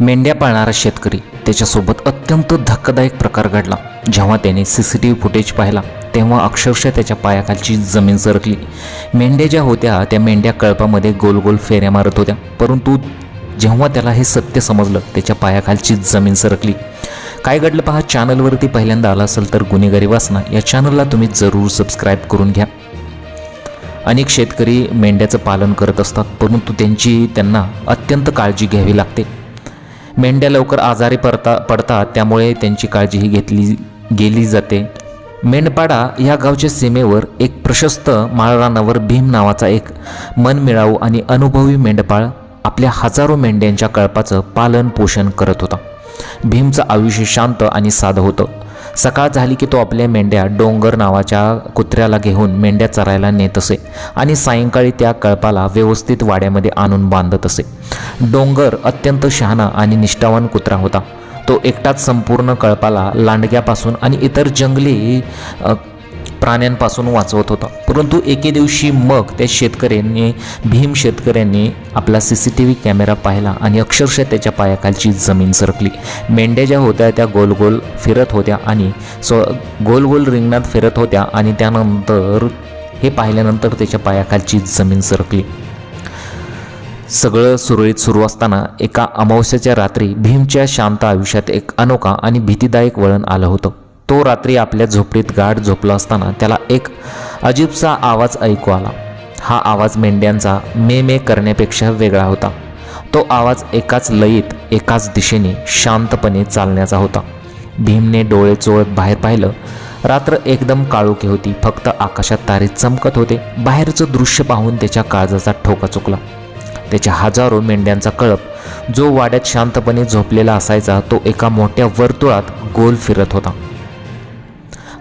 मेंढ्या पाळणारा शेतकरी त्याच्यासोबत अत्यंत धक्कादायक प्रकार घडला. जेव्हा त्याने C C T V footage पाहिला तेव्हा अक्षरशः त्याच्या पायाखालची जमीन सरकली. मेंढ्या ज्या होत्या त्या मेंढ्या कळपामध्ये गोल गोल फेऱ्या मारत होत्या. परंतु जेव्हा त्याला हे सत्य समजलं त्याच्या पायाखालची जमीन सरकली. काय घडलं पहा चॅनलवरती पहिल्यांदा आला असेल तर गुन्हेगारी वासना या चॅनलला तुम्ही जरूर सबस्क्राईब करून घ्या. अनेक शेतकरी मेंढ्याचं पालन करत असतात परंतु त्यांची त्यांना अत्यंत काळजी घ्यावी लागते. मेंढ्या लवकर आजारी पडता पडतात त्यामुळे त्यांची काळजीही घेतली गेली जाते. मेंढपाडा या गावच्या सीमेवर एक प्रशस्त माळरानावर भीम नावाचा एक मनमिळावू आणि अनुभवी मेंढपाळ आपल्या हजारो मेंढ्यांच्या कळपाचं पालन पोषण करत होता. भीमचं आयुष्य शांत आणि साधं होतं. सकाळ झाली की तो आपल्या मेंढ्या डोंगर नावाच्या कुत्र्याला घेऊन मेंढ्या चरायला नेत असे आणि सायंकाळी त्या कळपाला व्यवस्थित वाड्यामध्ये आणून बांधत असे. डोंगर अत्यंत शहाणा आणि निष्ठावान कुत्रा होता. तो एकटाच संपूर्ण कळपाला लांडग्यापासून आणि इतर जंगली प्राण्यांपासून वाचवत होता. परंतु एके दिवशी मग त्या शेतकऱ्यांनी भीम शेतकऱ्यांनी आपला C C T V camera पाहिला आणि अक्षरशः त्याच्या पायाखालची जमीन सरकली. मेंढ्या ज्या होत्या त्या गोल गोल फिरत होत्या आणि स्व गोल गोल रिंगणात फिरत होत्या आणि त्यानंतर हे पाहिल्यानंतर त्याच्या पायाखालची जमीन सरकली. सगळं सुरळीत सुरू असताना एका अमावस्याच्या रात्री भीमच्या शांत आयुष्यात एक अनोखा आणि भीतीदायक वळण आलं होतं. तो रात्री आपल्या झोपडीत गाढ झोपला असताना त्याला एक अजीबसा आवाज ऐकू आला. हा आवाज मेंढ्यांचा मे मे करण्यापेक्षा वेगळा होता. तो आवाज एकाच लयीत एकाच दिशेने शांतपणे चालण्याचा होता. भीमने डोळे चोळत बाहेर पाहिलं. रात्र एकदम काळोखी होती. फक्त आकाशात तारे चमकत होते. बाहेरचं दृश्य पाहून त्याच्या काळजाचा ठोका चुकला. त्याच्या हजारो मेंढ्यांचा कळप जो वाड्यात शांतपणे झोपलेला असायचा तो एका मोठ्या वर्तुळात गोल फिरत होता.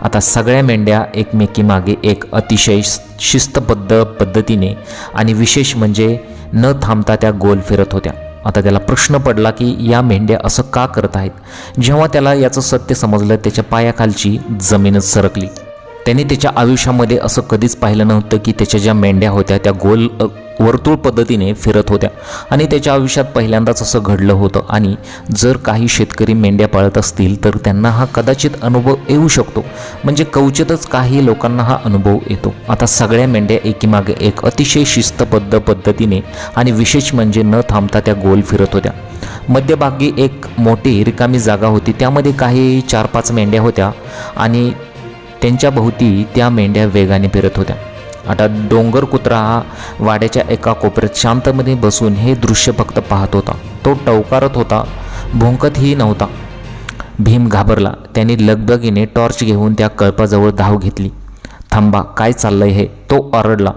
आता सगळ्या मेंढ्या एकमेकीमागे एक अतिशय शिस्तबद्ध पद्धतीने आणि विशेष म्हणजे न थांबता त्या गोल फिरत होत्या. आता त्याला प्रश्न पडला की या मेंढ्या असं का करत आहेत? जेव्हा त्याला याचं सत्य समजलं त्याच्या पायाखालची जमीनच सरकली. त्याने त्याच्या आयुष्यामध्ये असं कधीच पाहिलं नव्हतं की त्याच्या ज्या मेंढ्या होत्या त्या गोल वर्तुळ पद्धतीने फिरत होत्या. आणि त्याच्या आयुष्यात पहिल्यांदाच असं घडलं होतं. आणि जर काही शेतकरी मेंढ्या पाळत असतील तर त्यांना हा कदाचित अनुभव येऊ शकतो. म्हणजे क्वचितच काही लोकांना हा अनुभव येतो. आता सगळ्या मेंढ्या एकीमागे एक अतिशय शिस्तबद्ध पद्धतीने आणि विशेष म्हणजे न थांबता त्या गोल फिरत होत्या. मध्यभागी एक मोठी रिकामी जागा होती. त्यामध्ये काही चार पाच मेंढ्या होत्या. आणि त्यांच्या भोवती त्या मेंढ्या वेगाने फिरत होत्या. आता डोंगर कुत्रा हा वाड्याच्या एका कोपऱ्यात शांतमध्ये बसून हे दृश्य फक्त पाहत होता. तो टवकारत होता भोंकतही नव्हता. भीम घाबरला. त्याने लगबगीने टॉर्च घेऊन त्या कळपाजवळ धाव घेतली. थांबा काय चाललंय हे? तो ओरडला.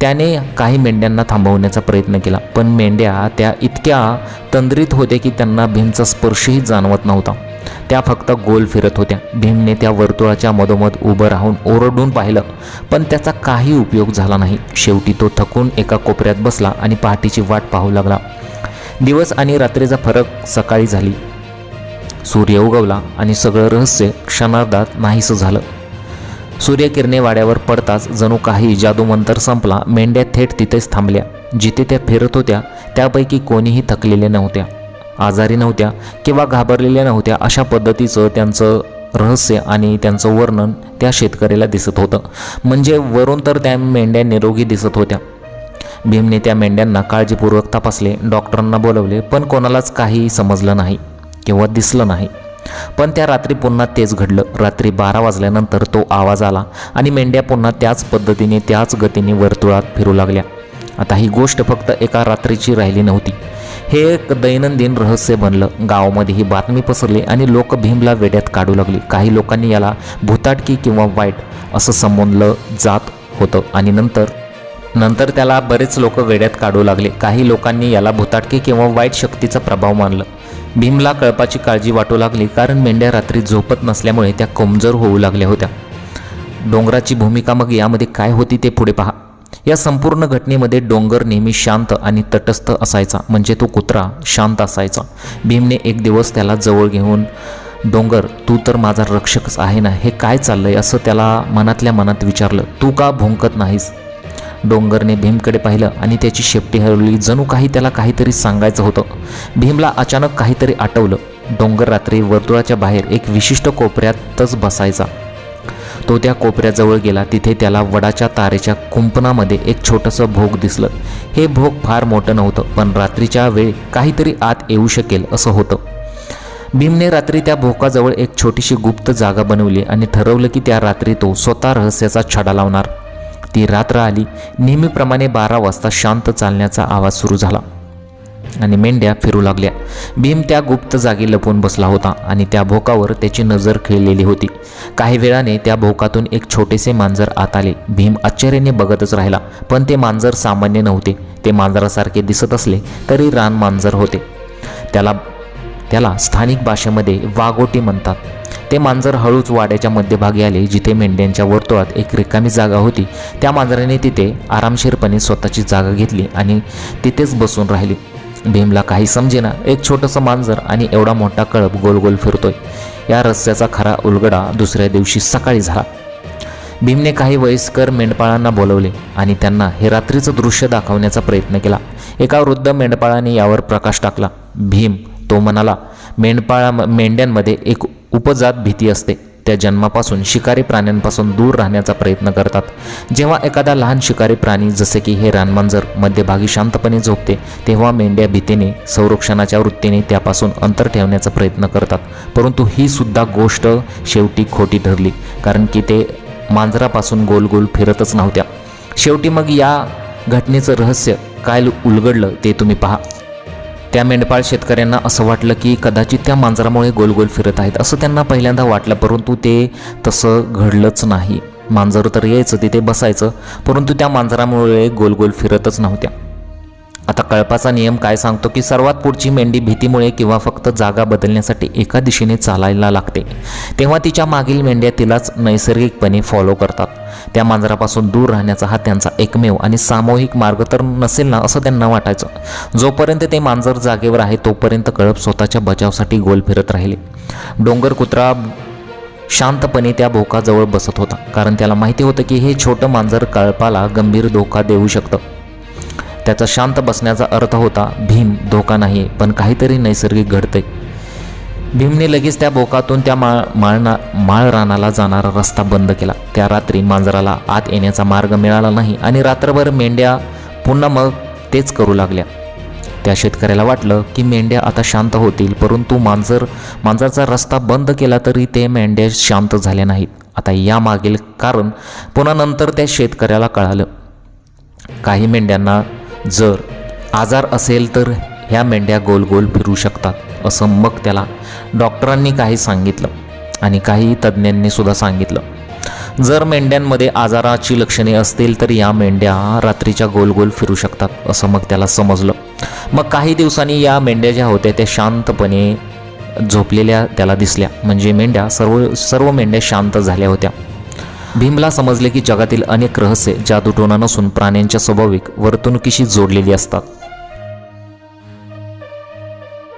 त्याने काही मेंढ्यांना थांबवण्याचा प्रयत्न केला. पण मेंढ्या त्या इतक्या तंद्रीत होत्या की त्यांना भीमचा स्पर्शही जाणवत नव्हता. त्या फक्त गोल फिरत होत्या. भीमने त्या वर्तुळाच्या मधोमध उभं राहून ओरडून पाहिलं पण त्याचा काही उपयोग झाला नाही. शेवटी तो थकून एका कोपऱ्यात बसला आणि पहाटेची वाट पाहू लागला. दिवस आणि रात्रीचा फरक सकाळी झाली. सूर्य उगवला आणि सगळं रहस्य क्षणार्धात नाहीसं झालं. सूर्यकिरणे वाड्यावर पडताच जणू काही जादूमंतर संपला. मेंढ्या थेट तिथेच थांबल्या. जिथे त्या फिरत होत्या त्यापैकी कोणीही थकलेल्या नव्हत्या. आजारी नव्हत्या किंवा घाबरलेल्या नव्हत्या अशा पद्धतीचं त्यांचं रहस्य आणि त्यांचं वर्णन त्या शेतकऱ्याला दिसत होतं. म्हणजे वरून तर त्या मेंढ्या निरोगी दिसत होत्या. भीमने त्या मेंढ्यांना काळजीपूर्वक तपासले. डॉक्टरांना बोलवले पण कोणालाच काही समजलं नाही किंवा दिसलं नाही. पण त्या रात्री पुन्हा तेच घडलं. रात्री बारा वाजल्यानंतर तो आवाज आला आणि मेंढ्या पुन्हा त्याच पद्धतीने त्याच गतीने वर्तुळात फिरू लागल्या. आता ही गोष्ट फक्त एका रात्रीची राहिली नव्हती. हे एक दैनंदिन रहस्य बनलं. गावामध्ये ही बातमी पसरली आणि लोक भीमला वेड्यात काढू लागली. काही लोकांनी याला भूताटकी किंवा वाईट असं संबोधलं जात होतं आणि नंतर नंतर त्याला बरेच लोक वेड्यात काढू लागले. काही लोकांनी याला भूताटकी किंवा वाईट शक्तीचा प्रभाव मानलं. भीमला कळपाची काळजी वाटू लागली कारण मेंढ्या रात्री झोपत नसल्यामुळे त्या कमजोर होऊ लागल्या होत्या. डोंगराची भूमिका मग यामध्ये काय होती ते पुढे पहा. या संपूर्ण घटनेमध्ये डोंगर नेहमी शांत आणि तटस्थ असायचा. म्हणजे तो कुत्रा शांत असायचा. भीमने एक दिवस त्याला जवळ घेऊन डोंगर तू तर माझा रक्षकच आहे ना हे काय चाललंय? असं त्याला मनातल्या मनात विचारलं. तू का भोंकत नाहीस? डोंगरने भीमकडे पाहिलं आणि त्याची शेपटी हरवली जणू काही त्याला काहीतरी सांगायचं होतं. भीमला अचानक काहीतरी आठवलं. डोंगर रात्री वर्तुळाच्या बाहेर एक विशिष्ट कोपऱ्यातच बसायचा. तो त्या कोपऱ्याजवळ गेला. तिथे त्याला वडाच्या तारेच्या कुंपणामध्ये एक छोटंसं भोग दिसलं. हे भोग फार मोठं नव्हतं पण रात्रीच्या वेळी काहीतरी आत येऊ शकेल असं होतं. भीमने रात्री त्या भोकाजवळ एक छोटीशी गुप्त जागा बनवली आणि ठरवलं की त्या रात्री तो स्वतः रहस्याचा छडा लावणार. ती रात्र आली. नेहमीप्रमाणे बारा वाजता शांत चालण्याचा आवाज सुरू झाला. आणि मेंढ्या फिरू लागल्या. भीम त्या गुप्त जागी लपून बसला होता आणि त्या भोकावर त्याची नजर खिळलेली होती. काही वेळाने त्या भोकातून एक छोटेसे मांजर आत आले. भीम आश्चर्याने बघतच राहिला. पण ते मांजर सामान्य नव्हते. ते मांजरासारखे दिसत असले तरी रान मांजर होते. त्याला त्याला स्थानिक भाषेमध्ये वाघोटी म्हणतात. ते मांजर हळूच वाड्याच्या मध्यभागी आले जिथे मेंढ्यांच्या वर्तुळात एक रिकामी जागा होती. त्या मांजराने तिथे आरामशीरपणे स्वतःची जागा घेतली आणि तिथेच बसून राहिली. भीमला काही समजेना एक छोटंसं मांजर आणि एवढा मोठा कळप गोल गोल फिरतोय. या रस्त्याचा खरा उलगडा दुसऱ्या दिवशी सकाळी झाला. भीमने काही वयस्कर मेंढपाळांना बोलवले आणि त्यांना हे रात्रीचं दृश्य दाखवण्याचा प्रयत्न केला. एका वृद्ध मेंढपाळाने यावर प्रकाश टाकला. भीम तो म्हणाला मेंढपाळा मेंढ्यांमध्ये एक उपजात भीती असते. त्या जन्मापासून शिकारी प्राण्यांपासून दूर राहण्याचा प्रयत्न करतात. जेव्हा एखादा लहान शिकारी प्राणी जसे की हे रानमांजर मध्यभागी शांतपणे झोपते तेव्हा मेंढ्या भीतीने संरक्षणाच्या वृत्तीने त्यापासून अंतर ठेवण्याचा प्रयत्न करतात. परंतु ही सुद्धा गोष्ट शेवटी खोटी ठरली कारण की ते मांजरापासून गोल गोल फिरतच नव्हत्या. शेवटी मग या घटनेचं रहस्य काय उलगडलं ते तुम्ही पहा. त्या मेंढपाळ शेतकऱ्यांना असं वाटलं की कदाचित त्या मांजरामुळे गोल गोल फिरत आहेत असं त्यांना पहिल्यांदा वाटलं परंतु ते तसं घडलंच नाही. मांजर तर यायचं तिथे बसायचं परंतु त्या मांजरामुळे गोल गोल फिरतच नव्हत्या. आता कळपाचा नियम काय सांगतो की सर्वात पुढची मेंढी भीतीमुळे किंवा फक्त जागा बदलण्यासाठी एका दिशेने चालायला लागते. तेव्हा तिच्या मागील मेंढ्या तिलाच नैसर्गिकपणे फॉलो करतात. त्या मांजरापासून दूर राहण्याचा हा त्यांचा एकमेव आणि सामूहिक मार्ग तर नसेल ना असं त्यांना वाटायचं. जोपर्यंत ते मांजर जागेवर आहे तोपर्यंत कळप स्वतःच्या बचावासाठी गोल फिरत राहिले. डोंगर कुत्रा शांतपणे त्या भोकाजवळ बसत होता कारण त्याला माहिती होतं की हे छोटं मांजर कळपाला गंभीर धोका देऊ शकतं. त्याचा शांत बसण्याचा अर्थ होता भीम धोका नाही पण काहीतरी नैसर्गिक घडते. भीमने लगेच त्या बोकातून त्या माळ माळना माळ रानाला जाणारा रस्ता बंद केला. त्या रात्री मांजराला आत येण्याचा मार्ग मिळाला नाही आणि रात्रभर मेंढ्या पुन्हा मग तेच करू लागल्या. त्या शेतकऱ्याला वाटलं की मेंढ्या आता शांत होतील परंतु मांजर मांजरचा रस्ता बंद केला तरी ते मेंढ्या शांत झाल्या नाहीत. आता यामागील कारण पुन्हा नंतर त्या शेतकऱ्याला कळालं. काही मेंढ्यांना जर आजार असेल तर ह्या मेंढ्या गोल गोल फिरू शकतात असं मग त्याला डॉक्टरांनी काही सांगितलं आणि काही तज्ज्ञांनी सुद्धा सांगितलं. जर मेंढ्यांमध्ये आजाराची लक्षणे असतील तर या मेंढ्या रात्रीच्या गोल गोल फिरू शकतात असं मग त्याला समजलं. मग काही दिवसांनी या मेंढ्या ज्या होत्या त्या शांतपणे झोपलेल्या त्याला दिसल्या. म्हणजे मेंढ्या सर्व सर्व मेंढ्या शांत झाल्या होत्या. भीमला समजले की जगातील अनेक रहस्य जादूटोना नसून प्राण्यांच्या स्वाभाविक वर्तणुकीशी जोडलेली असतात.